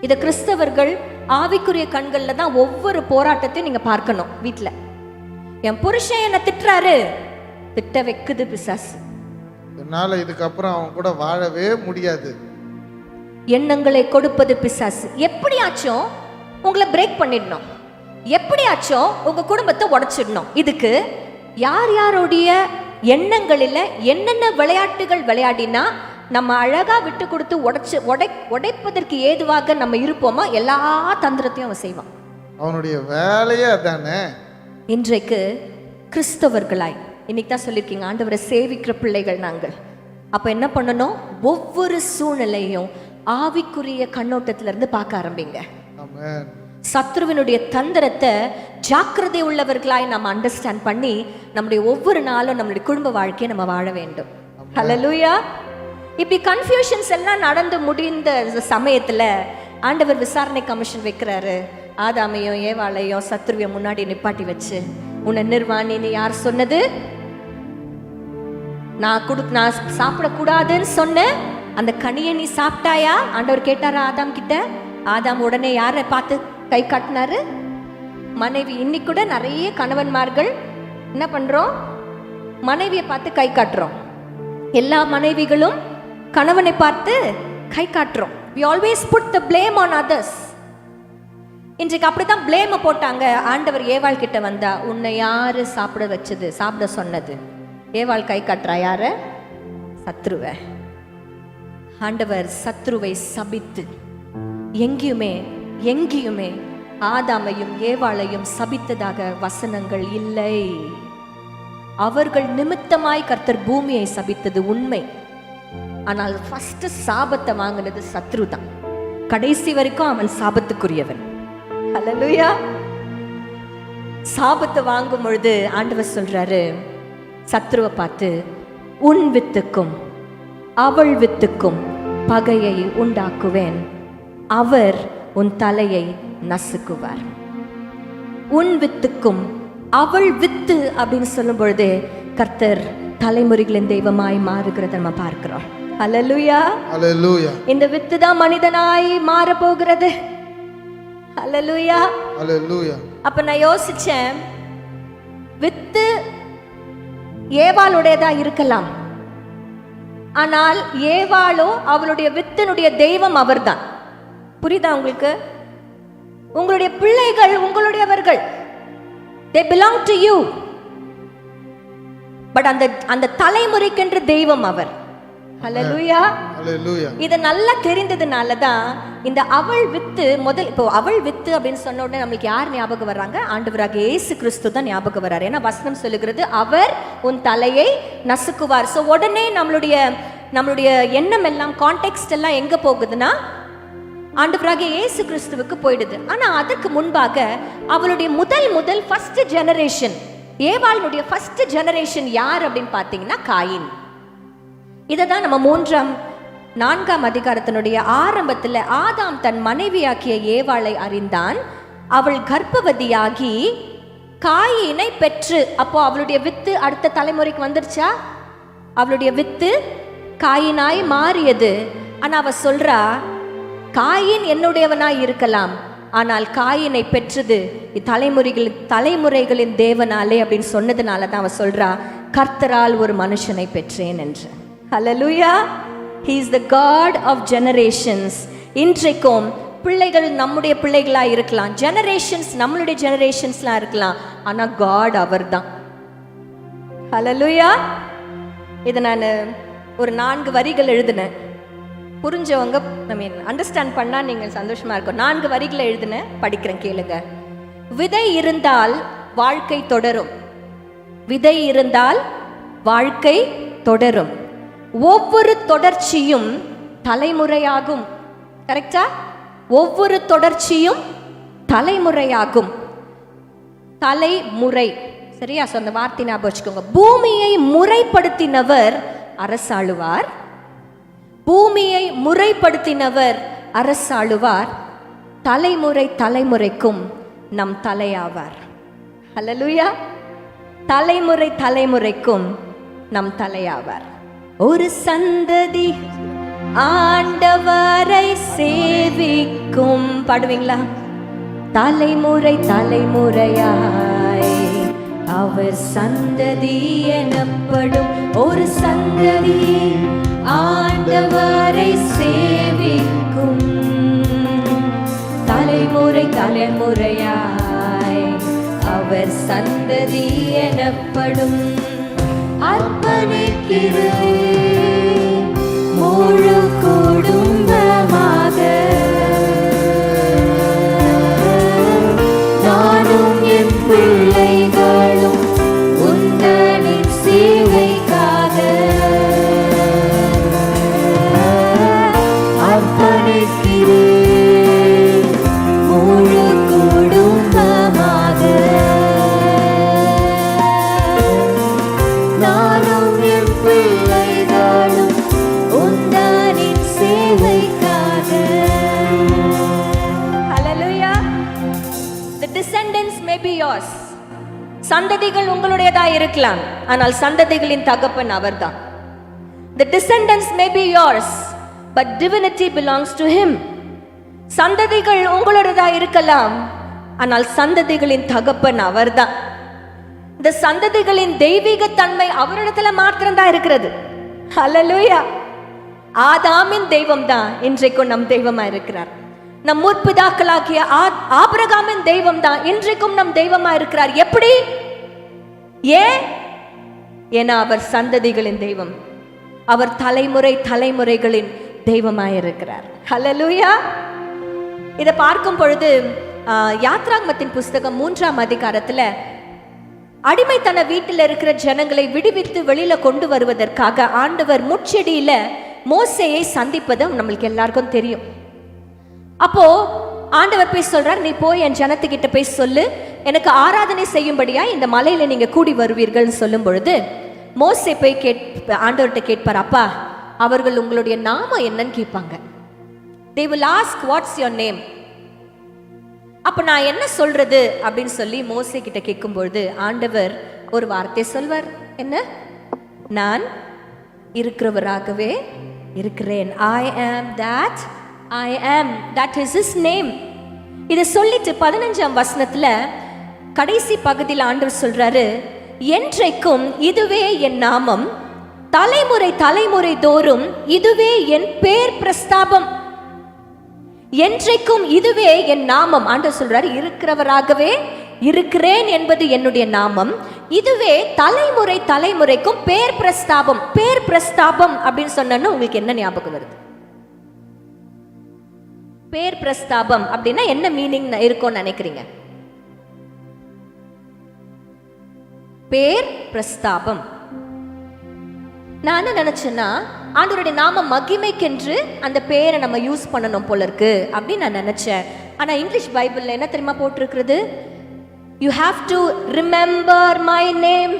இதை கிறிஸ்தவர்கள் ஆவிக்குரிய கண்கள்ல தான் ஒவ்வொரு போராட்டத்தையும் நீங்க பார்க்கணும் வீட்ல. என் புருஷன் என்ன திட்டுறாரு. திட்ட வைக்குது பிசாசு. என்னால் இதுக்கப்புறம் அவன் கூட வாழவே முடியாது. எண்ணங்களை கொடுப்பது பிசாசு. எப்படியாச்சும் உங்களை பிரேக் பண்ணிடணும். எப்படியாச்சும் உங்க குடும்பத்தை உடைச்சிடணும். இதுக்கு யார் யாருடைய எண்ணங்களில் என்னென்ன விளையாட்டுகள் விளையாடினா நம்ம அழகா விட்டு கொடுத்து உடைச்சு உடை உடைப்பதற்கு ஏதுவாக நம்ம இருப்போமோ எல்லா தந்திரத்தையும் அவன் செய்வான். அவனுடைய வேலையே அதானே? இன்றைக்கு கிறிஸ்தவர்களாய் இன்னைக்கு தான் சொல்லியிருக்கீங்க ஆண்டவரை சேவிக்கிற பிள்ளைகள் நாங்கள். அப்போ என்ன பண்ணணும்? ஒவ்வொரு சூழ்நிலையும் ஆவிக்குரிய கண்ணோட்டத்துல இருந்து பார்க்க ஆரம்பிங்க. சத்ருவினுடைய தந்திரத்தை ஜாக்கிரதை உள்ளவர்களாய் நம்ம அண்டர்ஸ்டாண்ட் பண்ணி நம்முடைய ஒவ்வொரு நாளும் நம்மளுடைய குடும்ப வாழ்க்கையை நம்ம வாழ வேண்டும். ஹalleluya இப்படி கன்ஃபியூஷன்ஸ் எல்லாம் நடந்து முடிந்த சமயத்தில் ஆண்டவர் விசாரணை கமிஷன் வைக்கிறாரு. ஆதாமையும் ஏவாளையும் சத்ருவியை முன்னாடி நிப்பாட்டி வச்சு உன்னை நிர்வாணின்னு யார் சொன்னது? நான் கொடு நான் சாப்பிடக்கூடாதுன்னு சொன்னேன் அந்த கனியை நீ சாப்பிட்டாயா? ஆண்டவர் கேட்டாரா ஆதாம் கிட்ட. ஆதாம் உடனே யாரை பார்த்து கை காட்டினாரு? மனைவி இன்னைக்கு கூட நிறைய கணவன்மார்கள் என்ன பண்றோம்? மனைவியை பார்த்து கை காட்டுறோம். எல்லா மனைவிகளும் கணவனை பார்த்து கை காட்டுறோம். We always put the blame on others இன்றைக்கு அப்படிதான் பிளேம போட்டாங்க. ஆண்டவர் ஏவாள் கிட்ட வந்தா உன்னை யாரு சாப்பிட வச்சது? சாப்பிட சொன்னது. ஏவாள் கை காட்டுறா யார? சத்ருவ. ஆண்டவர் சத்ருவை சபித்து எங்கேயுமே எங்கேயுமே ஆதாமையும் ஏவாளையும் சபித்ததாக வசனங்கள் இல்லை. அவர்கள் நிமித்தமாய் கர்த்தர் பூமியை சபித்தது உண்மை. ஆனால் ஃபஸ்ட்டு சாபத்தை வாங்கினது சத்ரு தான் கடைசி வரைக்கும் அவன் சாபத்துக்குரியவன். ஹalleluya சாபத்தை வாங்கும் பொழுது ஆண்டவர் சொல்றாரு சத்ருவை பார்த்து உன் வித்துக்கும் அவள் வித்துக்கும் பகையை உண்டாக்குவேன். அவர் உன் தலையை நசுக்குவார். உன் வித்துக்கும் அவள் வித்து அப்படின்னு சொல்லும் பொழுது கர்த்தர் தலைமுறைகளின் தெய்வமாய் மாறுகிறத நம்ம பார்க்கிறோம். அல்லலுயா அல்லேலூயா இந்த வித்து தான் மனிதனாய் மாற போகிறது அல்லலுயா அல்லேலூயா அப்ப நான் யோசிச்சேன் வித்து ஏவாளுடையதா இருக்கலாம். ஆனால் ஏவாளோ அவளுடைய வித்தினுடைய தெய்வம் அவர்தான். புரியுதா உங்களுக்கு? உங்களுடைய பிள்ளைகள் உங்களுடையவர்கள். They belong to you but அந்த அந்த தலைமுறைக்கென்று தெய்வம் அவர். ஹalleluya இது நல்லா தெரிந்ததுனால தான் இந்த அவள் வித்து முதல் இப்போ அவள் வித்து அப்படின்னு சொன்ன உடனே நம்மளுக்கு யார் ஞாபகம் வர்றாங்க? ஆண்டவராக இயேசு கிறிஸ்து தான் ஞாபகம் வர்றாரு. ஏன்னா வசனம் சொல்லுகிறது அவர் உன் தலையை நசுக்குவார். ஸோ உடனே நம்மளுடைய நம்மளுடைய எண்ணம் எல்லாம் கான்டெக்ஸ்ட் எல்லாம் எங்க போகுதுன்னா ஆண்டவராக இயேசு கிறிஸ்துவுக்கு போயிடுது. ஆனா அதற்கு முன்பாக அவளுடைய முதல் முதல் ஃபர்ஸ்ட் ஜெனரேஷன் ஏவாளுடைய ஃபர்ஸ்ட் ஜெனரேஷன் யார் அப்படின்னு பார்த்தீங்கன்னா காயின். இதை தான் நம்ம மூன்றாம் நான்காம் அதிகாரத்தினுடைய ஆரம்பத்தில் ஆதாம் தன் மனைவியாக்கிய ஏவாளை அறிந்தான். அவள் கர்ப்பவதியாகி காயினை பெற்று அப்போ அவளுடைய வித்து அடுத்த தலைமுறைக்கு வந்துருச்சா? அவளுடைய வித்து காயினாய் மாறியது. ஆனால் அவ சொல்றா காயின் என்னுடையவனாய் இருக்கலாம் ஆனால் காயினை பெற்றது இத்தலைமுறைகளின் தலைமுறைகளின் தேவனாலே அப்படின்னு சொன்னதுனால தான் அவ சொல்றா கர்த்தரால் ஒரு மனுஷனை பெற்றேன் என்று. Hallelujah he is the God of generations இன்றைக்கும் பிள்ளைகள் நம்முடைய பிள்ளைகளாக இருக்கலாம். ஜெனரேஷன்ஸ் நம்மளுடைய ஜெனரேஷன்ஸ்லாம் இருக்கலாம். ஆனால் காட் அவர்தான். ஹலலுயா இதை நான் ஒரு நான்கு வரிகள் எழுதினேன். புரிஞ்சவங்க ஐ மீன் அண்டர்ஸ்டாண்ட் பண்ணால் நீங்கள் சந்தோஷமாக இருக்கும். நான்கு வரிகளை எழுதினேன். படிக்கிறேன் கேளுங்க. விதை இருந்தால் வாழ்க்கை தொடரும். விதை இருந்தால் வாழ்க்கை தொடரும். ஒவ்வொரு தொடர்ச்சியும் தலைமுறையாகும். கரெக்டா ஒவ்வொரு தொடர்ச்சியும் தலைமுறையாகும். தலைமுறை. சரியா? சொந்த அந்த வார்த்தை ஞாபகம் வச்சுக்கோங்க. பூமியை முறைப்படுத்தினவர் அரசாளுவார். பூமியை முறைப்படுத்தினவர் அரசாளுவார். தலைமுறை தலைமுறைக்கும் நம் தலையாவார். ஹலலுயா தலைமுறை தலைமுறைக்கும் நம் தலையாவார். ஒரு சந்ததி ஆண்டவரை சேவிக்கும். பாடுவீங்களா? தலைமுறை தலைமுறையாய் அவர் சந்ததி எனப்படும். ஒரு சந்ததி ஆண்டவரை சேவிக்கும். தலைமுறை தலைமுறையாய் அவர் சந்ததி எனப்படும். அர்ப்பணிக்கிறேன் சந்ததிகள் உங்களுடையதா இருக்கலாம். ஆனால் சந்ததிகளின் தகப்பன் அவர்தான். The descendants may be yours but divinity belongs to him சந்ததிகள் உங்களுடையதா இருக்கலாம் ஆனால் சந்ததிகளின் தகப்பன் அவர்தான். இந்த சந்ததிகளின் தெய்வீக தன்மை அவரிடத்துல மாத்திரம்தான் இருக்கிறது. ஹலலூயா ஆதாமின் தெய்வம் தான் இன்றைக்கும் நம் தெய்வமா இருக்கிறார். நம் முற்பிதாக்களாகிய ஆபிரகாமின் தெய்வம் தான் இன்றைக்கும் நம் தெய்வமா இருக்கிறார். எப்படி? ஏன் ஏன்னா அவர் சந்ததிகளின் தெய்வம். அவர் தலைமுறை தலைமுறைகளின் தெய்வமாயிருக்கிறார் ஹலலூயா இதை பார்க்கும் பொழுது யாத்ராங்கத்தின் புஸ்தகம் மூன்றாம் அதிகாரத்துல அடிமைத்தன வீட்டில் இருக்கிற ஜனங்களை விடுவித்து வெளியில கொண்டு வருவதற்காக ஆண்டவர் முச்செடியில மோசையை சந்திப்பதும் நம்மளுக்கு எல்லாருக்கும் தெரியும். அப்போ ஆண்டவர் போய் சொல்றார் நீ போய் என் ஜனத்துக்கிட்ட போய் சொல்லு. எனக்கு ஆராதனை செய்யும்படியா இந்த மலையில நீங்க கூடி வருவீர்கள்னு சொல்லும் பொழுது மோசை போய் கேட் ஆண்டவர்கிட்ட கேட்பார் அப்பா அவர்கள் உங்களுடைய நாமம் என்னன்னு கேட்பாங்க. They will ask what's your name அப்ப நான் என்ன சொல்றது? அப்படின்னு சொல்லி மோசை கிட்ட கேட்கும்பொழுது ஆண்டவர் ஒரு வார்த்தை சொல்வார். என்ன? நான் இருக்கிறவராகவே இருக்கிறேன். ஐ ஆம் தட் ஐ ஆம் தட் இஸ் இஸ் நேம் இதை சொல்லிட்டு பதினஞ்சாம் வசனத்தில் கடைசி பகுதியில் ஆண்டவர் சொல்றாரு என்றைக்கும் இதுவே என் நாமம். தலைமுறை தலைமுறை தோறும் இதுவே என் பேர் பிரஸ்தாபம். என்றைக்கும் இதுவே என் நாமம். ஆண்டவர் சொல்றாரு இருக்கிறவராகவே இருக்கிறேன் என்பது என்னுடைய நாமம். இதுவே தலைமுறை தலைமுறைக்கும் பேர் பிரஸ்தாபம். பேர் பிரஸ்தாபம் அப்படின்னு சொன்னோன்னா உங்களுக்கு என்ன ஞாபகம் வருது? பேர் பிரஸ்தாபம் அப்படின்னா என்ன மீனிங் இருக்கும்னு நினைக்கிறீங்க? பேர் பிரஸ்தாபம். நான் என்ன நினைச்சேன்னா ஆண்டவருடைய நாம மகிமைக்கென்று அந்த பேரை நம்ம யூஸ் பண்ணணும் போல இருக்கு அப்படின்னு நான் நினைச்சேன். ஆனா இங்கிலீஷ் பைபிள்ல என்ன தெரியுமா போட்டிருக்கிறது? You have to remember my name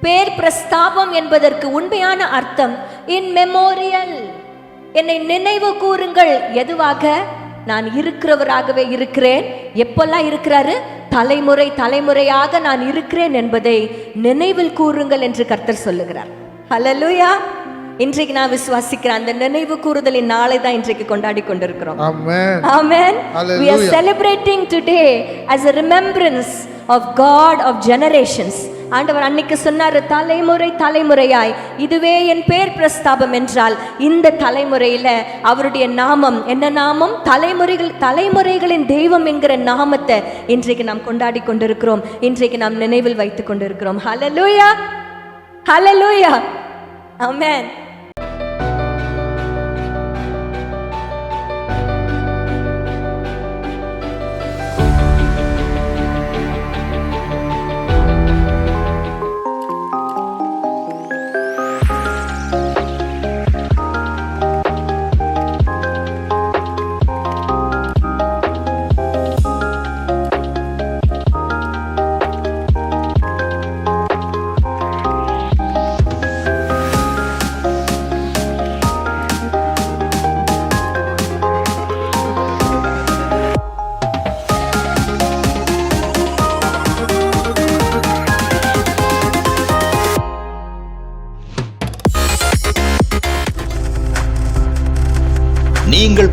பேர் பிரஸ்தாபம் என்பதற்கு உண்மையான அர்த்தம் இன் மெமோரியல் என்னை நினைவு கூறுங்கள். எதுவாக? நான் இருக்கிறவராகவே இருக்கிறேன். எப்பெல்லாம் இருக்கிறாரு? தலைமுறை தலைமுறையாக நான் இருக்கிறேன் என்பதை நினைவில் கூறுங்கள் என்று கர்த்தர் சொல்லுகிறார். ஹalleluya இன்றைக்கு நான் விசுவாசிக்கிறேன் அந்த நினைவு கூறுதலின் நாளை தான் இன்றைக்கு கொண்டாடி கொண்டிருக்கிறோம். ஆமென் Amen. We are celebrating today as a remembrance of God of generations. ஆண்டவர் அன்னைக்கு சொன்னாரு தலைமுறை தலைமுறையாய். இதுவே என் பேர் பிரஸ்தாபம் என்றால் இந்த தலைமுறையில அவருடைய நாமம் என்ன நாமம்? தலைமுறைகள் தலைமுறைகளின் தெய்வம் என்கிற நாமத்தை இன்றைக்கு நாம் கொண்டாடி கொண்டிருக்கிறோம். இன்றைக்கு நாம் நினைவில் வைத்துக் கொண்டிருக்கிறோம். ஹலலூயா ஹலலூயா அமேன்